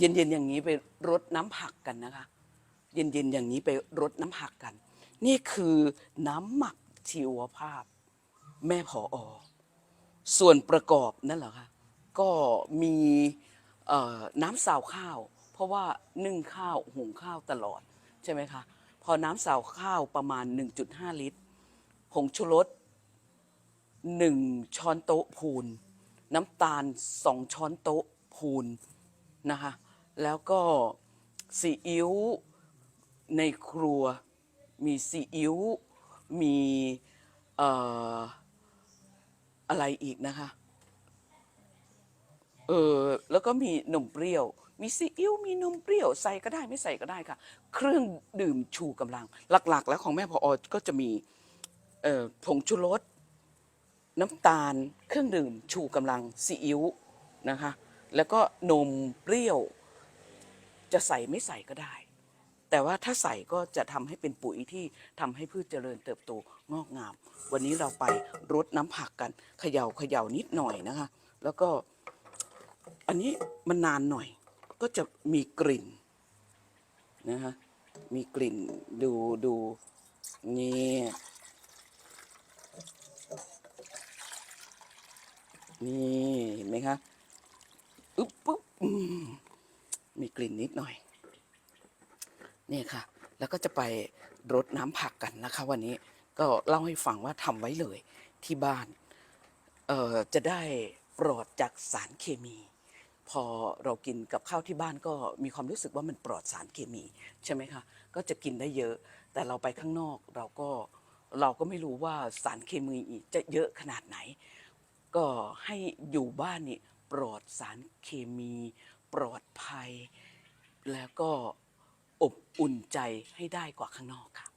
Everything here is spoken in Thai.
เย็นๆอย่างนี้ไปรดน้ำผักกันนะคะ เย็นๆอย่างนี้ไปรดน้ำผักกัน นี่คือน้ำหมักชีวภาพ แม่ผออส่วนประกอบนั่นเหรอคะก็มีน้ำสาวข้าว เพราะว่านึ่งข้าวหุงข้าวตลอดใช่ไหมคะพอน้ำสาวข้าวประมาณ 1.5 ลิตรผงชูรส1 ช้อนโต๊ะพูน น้ำตาล 2 ช้อนโต๊ะพูนนะคะ แล้วก็ซีอิ๊วในครัว มีซีอิ๊วมีอะไรอีกนะคะ เออแล้วก็มีนมเปรี้ยว มีซีอิ๊วมีนมเปรี้ยวใส่ก็ได้ไม่ใส่ก็ได้ค่ะ เครื่องดื่มชูกำลัง หลักๆ แล้วของแม่พออก็จะมีผงชูรสน้ำตาล เครื่องดื่มชูกำลังซีอิ๊วนะคะ แล้วก็นมเปรี้ยว จะใส่ไม่ใส่ก็ได้ แต่ว่าถ้าใส่ก็จะทำให้เป็นปุ๋ยที่ทำให้พืชเจริญเติบโตงอกงาม วันนี้เราไปรดน้ำผักกันเขย่าเขย่านิดหน่อยนะคะ แล้วก็อันนี้มันนานหน่อย ก็จะมีกลิ่นนะคะมีกลิ่นดูดูนี่นี่เห็นไหมคะ อึ๊บปุ๊บ มีกลิ่นนิดหน่อย เนี่ยค่ะ แล้วก็จะไปรดน้ำผักกันนะคะ วันนี้ก็เล่าให้ฟังว่าทำไว้เลยที่บ้านเอ่อจะได้ปลอดจากสารเคมี พอเรากินกับข้าวที่บ้านก็มีความรู้สึกว่ามันปลอดสารเคมี ใช่ไหมคะ ก็จะกินได้เยอะ แต่เราไปข้างนอกเราก็เราก็ไม่รู้ว่าสารเคมีจะเยอะขนาดไหน ก็ให้อยู่บ้านนี่ปลอดสารเคมี ปลอดภัย แล้วก็อบอุ่นใจให้ได้กว่าข้างนอกค่ะ